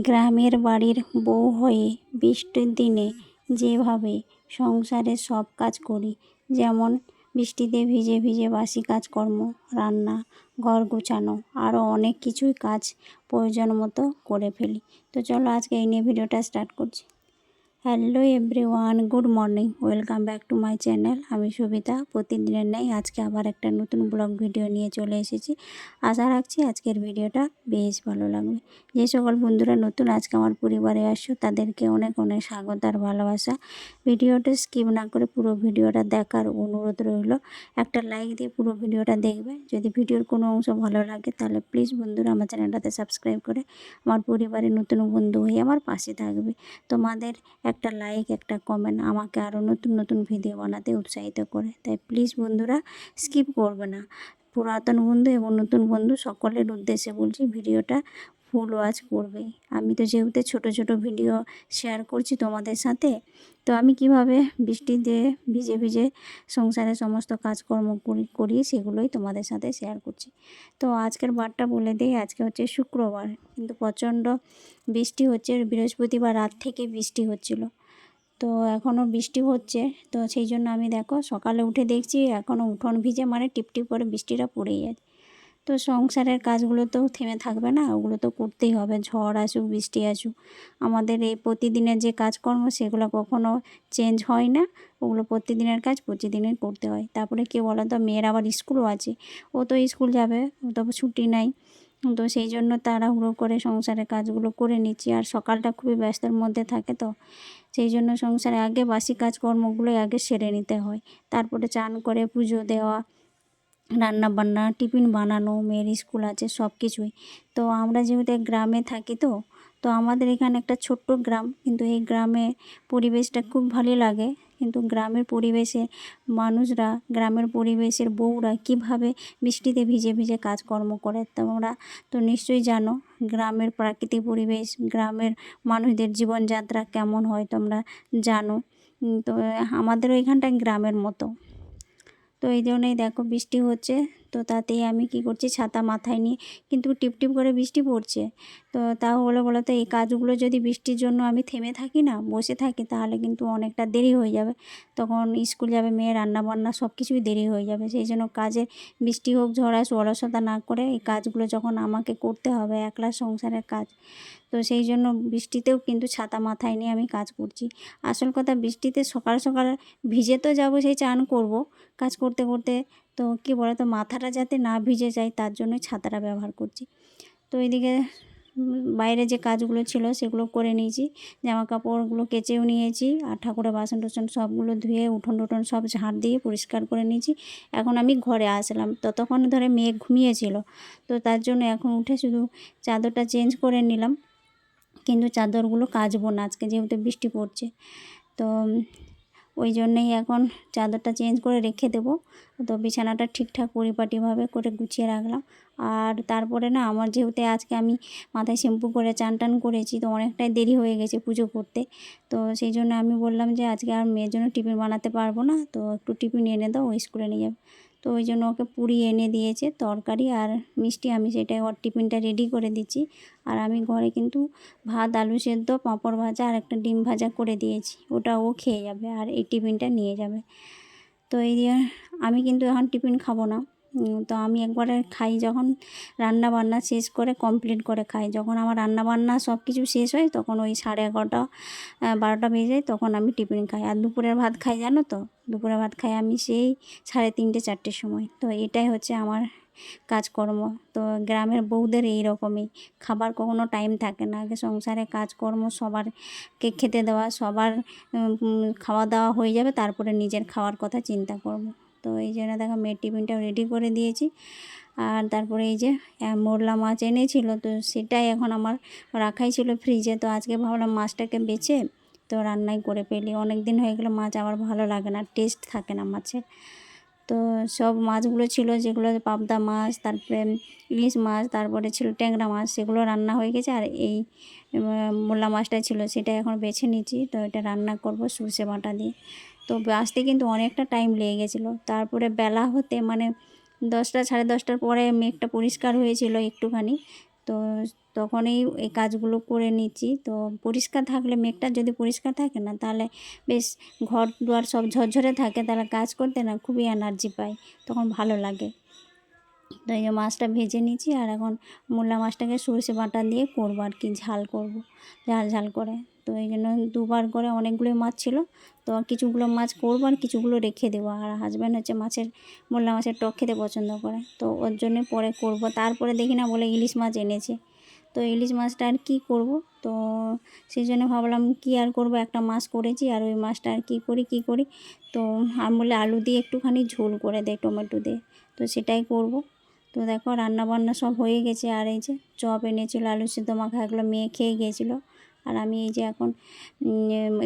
গ্রামের বাড়ির বউ হয়ে বৃষ্টির দিনে যেভাবে সংসারের সব কাজ করি, যেমন বৃষ্টিতে ভিজে ভিজে বাসি কাজকর্ম, রান্না, ঘর গুছানো, আরও অনেক কিছুই কাজ প্রয়োজন মতো করে ফেলি। তো চলো আজকে এই নিয়ে ভিডিওটা স্টার্ট করছি। Hello everyone, good morning. Welcome back to my channel. আমি সবিতা। প্রতিদিনের নেই আজকে আবার একটা নতুন ব্লগ ভিডিও নিয়ে চলে এসেছি। আশা রাখছি আজকের ভিডিওটা বেশ ভালো লাগবে। যে সকল বন্ধুরা নতুন আজকে আমার পরিবারে আসছো, তাদেরকে অনেক অনেক স্বাগত আর ভালোবাসা। ভিডিওটা স্কিপ না করে পুরো ভিডিওটা দেখার অনুরোধ রইল। একটা লাইক দিয়ে পুরো ভিডিওটা দেখবে। যদি ভিডিওর কোনো অংশ ভালো লাগে, তাহলে প্লিজ বন্ধুরা আমার চ্যানেলটাতে সাবস্ক্রাইব করে আমার পরিবারের নতুন বন্ধু হয়ে আমার পাশে থাকবে। তোমাদের একটা লাইক একটা কমেন্ট আমাকে আরও নতুন নতুন ভিডিও বানাতে উৎসাহিত করে। তাই প্লিজ বন্ধুরা স্কিপ করবে না। পুরাতন বন্ধু এবং নতুন বন্ধু সকলের উদ্দেশ্যে বলছি ভিডিওটা ফুল ওয়াচ করবে আমি তো যেহেতু ছোট ছোট ভিডিও শেয়ার করছি তোমাদের সাথে, তো আমি কীভাবে বৃষ্টিতে ভিজে ভিজে সংসারের সমস্ত কাজকর্ম করি করি সেগুলোই তোমাদের সাথে শেয়ার করছি। তো আজকের বারটা বলে দিই, আজকে হচ্ছে শুক্রবার, কিন্তু প্রচণ্ড বৃষ্টি হচ্ছে, বৃহস্পতিবার রাত থেকে বৃষ্টি হচ্ছিল। তো এখনও বৃষ্টি হচ্ছে, তো সেই জন্য আমি দেখো সকালে উঠে দেখছি এখনও উঠোন ভিজে মানে টিপটিপ করে বৃষ্টিটা পড়েই যাচ্ছে তো সংসারের কাজগুলো তো থেমে থাকবে না, ওগুলো তো করতেই হবে, ঝড় আসুক, বৃষ্টি আসুক। আমাদের এই প্রতিদিনের যে কাজকর্ম, সেগুলো কখনো চেঞ্জ হয় না, ওগুলো প্রতিদিনের কাজ প্রতিদিনের করতে হয়। তারপরে কে বলো তো মেয়ের আবার স্কুলও আছে, ও তো স্কুল যাবে, ও তো ছুটি নাই, তো সেই জন্য তাড়াহুড়ো করে সংসারের কাজগুলো করে নিচ্ছি। আর সকালটা খুবই ব্যস্তের মধ্যে থাকে তো, সেই জন্য সংসারে আগে বাসি কাজকর্মগুলোই আগে সেরে নিতে হয়। তারপরে চান করে পুজো দেওয়া রান্না বান্না টিফিন বানানো, মেয়ের স্কুল আছে, সব কিছুই। তো আমরা যেহেতু গ্রামে থাকি তো তো আমাদের এখানে একটা ছোট্ট গ্রাম, কিন্তু এই গ্রামে পরিবেশটা খুব ভালো লাগে। কিন্তু গ্রামের পরিবেশে মানুষরা, গ্রামের পরিবেশের বউরা কীভাবে বৃষ্টিতে ভিজে ভিজে কাজকর্ম করে, তোমরা তো নিশ্চয়ই জানো, গ্রামের প্রাকৃতিক পরিবেশ, গ্রামের মানুষদের জীবনযাত্রা কেমন হয় তোমরা জানো। তো আমাদেরও এখানটা গ্রামের মতো। তো এই জন্যই দেখো বৃষ্টি হচ্ছে। তো তাতে আমি কি করছি, ছাতা মাথায় নিয়ে কিন্তু টিপটিপ করে বৃষ্টি পড়ছে। তো তাও হলো বলো তো এই কাজগুলো যদি বৃষ্টির জন্য আমি থেমে থাকি না, বসে থাকি, তাহলে কিন্তু অনেকটা দেরি হয়ে যাবে। তখন স্কুল যাবে, মেয়ে রান্না বান্না সব কিছুই দেরি হয়ে যাবে। সেই জন্য কাজে বৃষ্টি হোক, ঝড় আসুক, অলসতা না করে এই কাজগুলো যখন আমাকে করতে হবে, একলা সংসারের কাজ, তো সেই জন্য বৃষ্টিতেও কিন্তু ছাতা মাথায় নিয়ে আমি কাজ করছি। আসল কথা, বৃষ্টিতে সকাল সকাল ভিজে তো যাব, সেই চান করব। কাজ করতে করতে তো কী বলে তো মাথাটা যাতে না ভিজে যায় তার জন্যই ছাতাটা ব্যবহার করছি। তো এইদিকে বাইরে যে কাজগুলো ছিল সেগুলো করে নিয়েছি জামা কাপড়গুলো কেচেও নিয়েছি, আর ঠাকুরের বাসন টাসন সবগুলো ধুয়ে উঠোন টুঠোন সব ঝাঁট দিয়ে পরিষ্কার করে নিয়েছি। এখন আমি ঘরে আসলাম। ততক্ষণ ধরে মেয়ে ঘুমিয়েছিল। তো তার জন্য এখন উঠে শুধু চাদরটা চেঞ্জ করে নিলাম। কিন্তু চাদরগুলো কাচবো না, আজকে যেহেতু বৃষ্টি পড়ছে। তো ওই জন্যেই এখন চাদরটা চেঞ্জ করে রেখে দেব। তো বিছানাটা ঠিকঠাক পরিপাটিভাবে করে গুছিয়ে রাখলাম। আর তারপরে না, আমার যেহেতু আজকে আমি মাথায় শ্যাম্পু করে চান টান করেছি, তো অনেকটাই দেরি হয়ে গেছে পুজো করতে। তো সেই জন্য আমি বললাম যে, আজকে আর মেয়ের জন্য টিফিন বানাতে পারব না, তো একটু টিফিন এনে দাও স্কুলে নিয়ে যাবে। তো ওই জন্য ওকে পুরি এনে দিয়েছে তরকারি আর মিষ্টি আমি সেটাই ওর টিফিনটা রেডি করে দিচ্ছি। আর আমি ঘরে কিন্তু ভাত, আলু সেদ্ধ, পাঁপড় ভাজা আর একটা ডিম ভাজা করে দিয়েছি। ওটা ও খেয়ে যাবে আর এই টিফিনটা নিয়ে যাবে। তো এই দিয়ে আমি কিন্তু এখন টিফিন খাব না। তো আমি একবারে খাই যখন রান্না বান্না শেষ করে কমপ্লিট করে খাই। যখন আমার রান্না বান্না সব কিছু শেষ হয়, তখন ওই সাড়ে এগারোটা বারোটা বেজে যায়, তখন আমি টিফিন খাই। আর দুপুরের ভাত খাই, জানো তো? দুপুরের ভাত খাই আমি সেই সাড়ে তিনটে, চারটের সময়। তো এটাই হচ্ছে আমার কাজকর্ম। তো গ্রামের বউদের এই রকমই খাবার কখনো টাইম থাকে না। আগে সংসারে কাজকর্ম সবারকে খেতে দেওয়া, সবার খাওয়া দাওয়া হয়ে যাবে, তারপরে নিজের খাওয়ার কথা চিন্তা করব। তো এই জন্য দেখো মেয়ের টিফিনটাও রেডি করে দিয়েছি। আর তারপরে এই যে মোরলা মাছ এনেছিল, তো সেটাই এখন আমার রাখাই ছিল ফ্রিজে তো আজকে ভাবলাম মাছটাকে বেছে, তো রান্নাই করে ফেলি। অনেক দিন হয়ে গেলো, মাছ আমার ভালো লাগে না টেস্ট থাকে না মাছের। তো সব মাছগুলো ছিল, যেগুলো পাবদা মাছ, তারপরে ইলিশ মাছ, তারপরে ছিল ট্যাংরা মাছ, সেগুলো রান্না হয়ে গেছে। আর এই মোলা মাছটা ছিল, সেটা এখন বেছে নিচ্ছি। তো এটা রান্না করব সর্ষে বাটা দিয়ে। তো আসতে কিন্তু অনেকটা টাইম লেগে গেছিল। তারপরে বেলা হতে মানে দশটা, সাড়ে দশটার পরে মেঘটা পরিষ্কার হয়েছিল একটুখানি। তো তখনই এই কাজগুলো করে নিচ্ছি। তো পরিষ্কার থাকলে মেঘটা যদি পরিষ্কার থাকে না, তাহলে বেশ ঘর দুয়ার সব ঝরঝরে থাকে, তাহলে কাজ করতে না খুবই এনার্জি পাই তখন ভালো লাগে। তো এই যে মাছটা ভেজে নিচ্ছি, আর এখন মূলা মাছটাকে সরষে বাটা দিয়ে করব আর কি, ঝাল করব, ঝাল ঝাল করে। তো এই জন্য দুবার করে অনেকগুলো মাছ ছিল। তো কিছুগুলো মাছ করব আর কিছুগুলো রেখে দেবো। আর হাজব্যান্ড হচ্ছে মাছের মূলা মাছের টক খেতে পছন্দ করে। তো ওর জন্য পরে করব। তারপরে দেখি না বলে ইলিশ মাছ এনেছে। তো ইলিশ মাছটা আর কী করব? তো সেই জন্য ভাবলাম কি আর করব? একটা মাছ করেছি আর ওই মাছটা আর কী করি কী করি? তো আমি বলে আলু দিয়ে একটুখানি ঝোল করে দেয় টমেটো দিয়ে। তো সেটাই করব। তো দেখো রান্না বান্না সব হয়ে গেছে। আর এই যে চপ এনেছিল, আলু সিদ্ধ মাখা এগুলো মেয়ে খেয়ে গিয়েছিল আর আমি এই যে এখন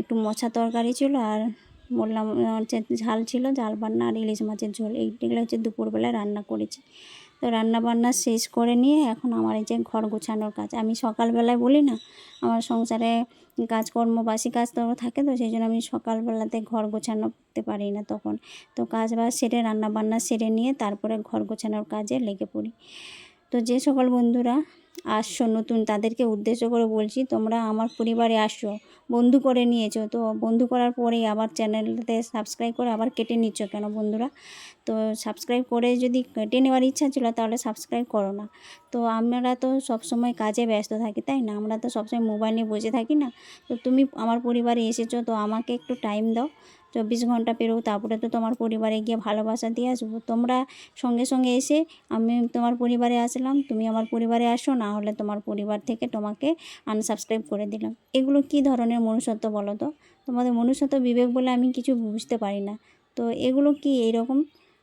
একটু মোছা তরকারি ছিল আর বললাম হচ্ছে ঝাল ছিল, ঝাল বান্না আর ইলিশ মাছের ঝোল। এইগুলো হচ্ছে দুপুরবেলায় রান্না করেছি। তো রান্না বান্না শেষ করে নিয়ে এখন আমার এই যে ঘর গোছানোর কাজ। আমি সকালবেলায় বলি না, আমার সংসারে কাজকর্ম, বাসি কাজ তো থাকে তো, সেই জন্য আমি সকালবেলাতে ঘর গোছানো করতে পারি না তখন। তো কাজ বাজ সেরে, রান্না বান্না সেরে নিয়ে তারপরে ঘর গোছানোর কাজে লেগে পড়ি। তো যে সকল বন্ধুরা আসছো, নতুন তাদেরকে উদ্দেশ্য করে বলছি, তোমরা আমার পরিবারে আসো, বন্ধু করে নিয়েছো। তো বন্ধু করার পরেই আবার চ্যানেলটাতে সাবস্ক্রাইব করে আবার কেটে নিচ্ছ কেন বন্ধুরা? তো সাবস্ক্রাইব করে যদি কেটে নেওয়ার ইচ্ছা ছিল তাহলে সাবস্ক্রাইব করো না। তো আমরা তো সবসময় কাজে ব্যস্ত থাকি, তাই না? আমরা তো সবসময় মোবাইল নিয়ে বসে থাকি না। তো তুমি আমার পরিবারে এসেছ, তো আমাকে একটু টাইম দাও। চব্বিশ ঘণ্টা পেরোক তারপরে তো তোমার পরিবারে গিয়ে ভালোবাসা দিয়ে আসব। তোমরা সঙ্গে সঙ্গে এসে আমি তোমার পরিবারে আসলাম, তুমি আমার পরিবারে আসো, না হলে তোমার পরিবার থেকে তোমাকে আনসাবস্ক্রাইব করে দিলাম। এগুলো কি ধরনের মনুষ্যত্ব বলো তো? তোমাদের মনুষ্যত্ব বিবেক বলে আমি কিছু বুঝতে পারি না। তো এগুলো কি এইরকম?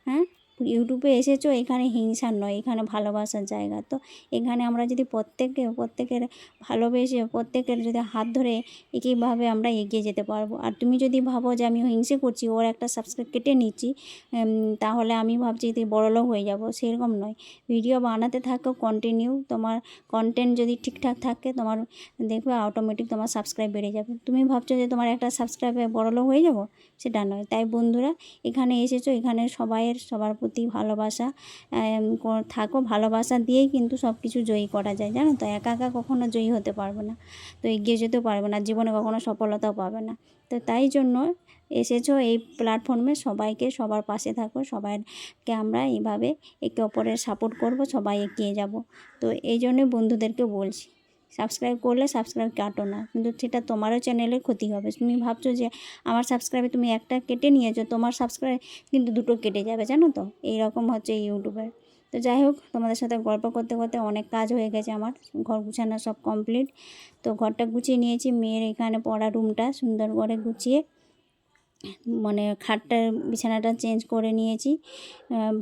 হ্যাঁ? ইউটিউবে এসেছ, এখানে হিংসার নয়, এখানে ভালোবাসার জায়গা। তো এখানে আমরা যদি প্রত্যেকে প্রত্যেকের ভালোবেসে, প্রত্যেকের যদি হাত ধরে একইভাবে আমরা এগিয়ে যেতে পারব। আর তুমি যদি ভাবো যে আমি হিংসে করছি, ওর একটা সাবস্ক্রাইব কেটে নিচ্ছি তাহলে আমি ভাবছি যে বড়লোক হয়ে যাব। সেরকম নয়। ভিডিও বানাতে থাকো কন্টিনিউ তোমার কন্টেন্ট যদি ঠিকঠাক থাকে, তোমার দেখবে অটোমেটিক তোমার সাবস্ক্রাইব বেড়ে যাবে। তুমি ভাবছ যে তোমার একটা সাবস্ক্রাইবে বড়লোক হয়ে যাব? সেটা নয়। তাই বন্ধুরা, এখানে এসেছ, এখানে সবাইয়ের, সবার প্রতি ভালোবাসা থাকো ভালোবাসা দিয়েই কিন্তু সব কিছু জয়ী করা যায়, জানো তো? একা একা কখনো জয়ী হতে পারবে না। তো এগিয়ে যেতেও পারবে না, জীবনে কখনো সফলতাও পাবে না। তো তাই জন্য এসেছ এই প্ল্যাটফর্মে সবাইকে সবার পাশে থাকো, সবাইকে আমরা এইভাবে একে অপরের সাপোর্ট করব, সবাই এগিয়ে যাব। তো এই জন্যই বন্ধুদেরকে বলছি। সাবস্ক্রাইব করলে সাবস্ক্রাইব কাটো না। কিন্তু সেটা তোমারও চ্যানেলের ক্ষতি হবে। তুমি ভাবছ যে আমার সাবস্ক্রাইবে তুমি একটা কেটে নিয়েছো, তোমার সাবস্ক্রাইব কিন্তু দুটো কেটে যাবে, জানো তো? এইরকম হচ্ছে ইউটিউবের তো যাই হোক, তোমাদের সাথে গল্প করতে করতে অনেক কাজ হয়ে গেছে আমার। ঘর গুছানো সব কমপ্লিট তো ঘরটা গুছিয়ে নিয়েছি, মেয়ের এখানে পড়া রুমটা সুন্দর করে গুছিয়ে। মানে খাটটার বিছানাটা চেঞ্জ করে নিয়েছি।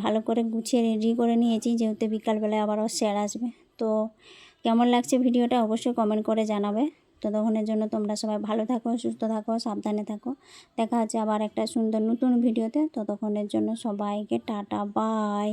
ভালো করে গুছিয়ে রেডি করে নিয়েছি, যেহেতু বিকালবেলায় আবার ওর স্যার আসবে। তো কেমন লাগছে ভিডিওটা অবশ্যই কমেন্ট করে জানাবে। ততক্ষণের জন্য তোমরা সবাই ভালো থাকো, সুস্থ থাকো, সাবধানে থাকো। দেখা হচ্ছে আবার একটা সুন্দর নতুন ভিডিওতে। ততক্ষণের জন্য সবাইকে টাটা বাই